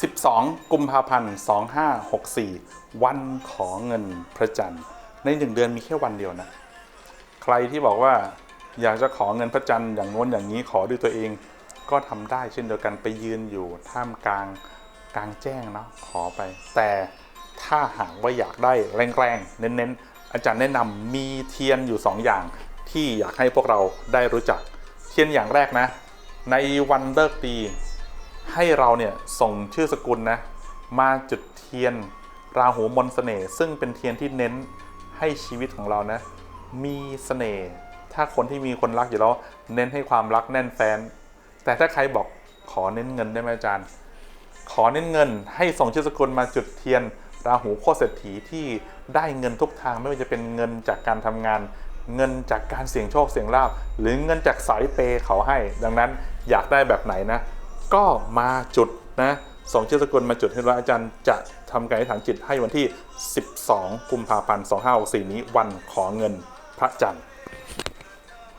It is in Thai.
12 กุมภาพันธ์ 2564 วันขอเงินพระจันทร์ ในหนึ่งเดือนมีแค่วันเดียวนะ ใครที่บอกว่าอยากจะขอเงินพระจันทร์อย่างโน้นอย่างนี้ขอด้วยตัวเอง ก็ทำได้เช่นเดียวกันไปยืนอยู่ท่ามกลางกลางแจ้งเนาะขอไป แต่ถ้าหากว่าอยากได้แรงๆ เน้นๆ อาจารย์แนะนำมีเทียนอยู่ 2 อย่าง ที่อยากให้พวกเราได้รู้จัก เทียนอย่างแรกนะ ในวันเลิกดี ให้เราเนี่ยส่งชื่อสกุลนะมาจุดเทียนราหูมนต์เสน่ห์ซึ่งเป็นเทียนที่เน้นให้ชีวิตของเรานะ มีเสน่ห์ถ้าคนที่มีคนรักอยู่แล้วเน้นให้ความรักแน่นแฟ้นแต่ถ้าใครบอกขอเน้นเงินได้ไหมอาจารย์ ขอเน้นเงิน ให้ส่งชื่อสกุลมาจุดเทียน ราหูโคตรเศรษฐีที่ได้เงินทุกทางไม่ว่าจะเป็นเงินจากการทำงาน เงินจากการเสี่ยงโชคเสี่ยงลาภหรือเงินจากสายเปย์เขาให้ ดังนั้นอยากได้แบบไหนนะ ก็มาจุดนะสองชื่อสกุลมาจุดให้ว่าอาจารย์จะทำการอธิษฐานจิตให้วันที่ 12 กุมภาพันธ์ 2564 นี้วันขอเงินพระจันทร์